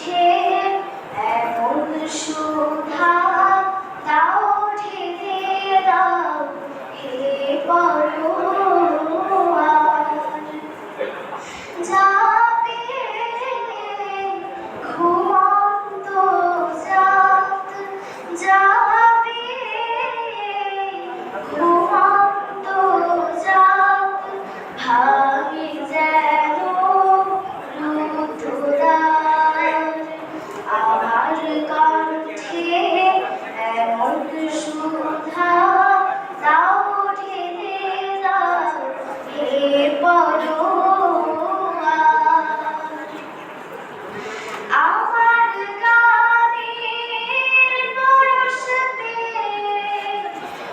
হচ্ছে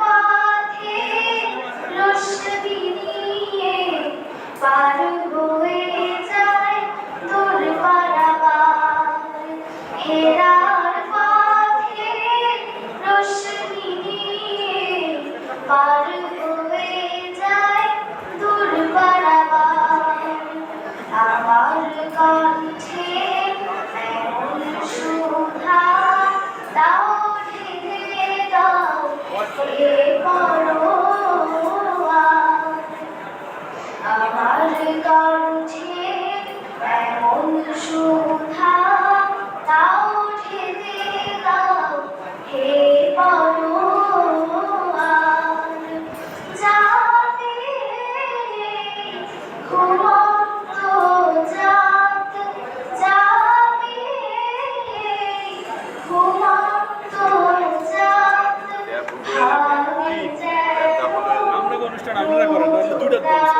পথে রস দিয়ে পার agora, não dura todos.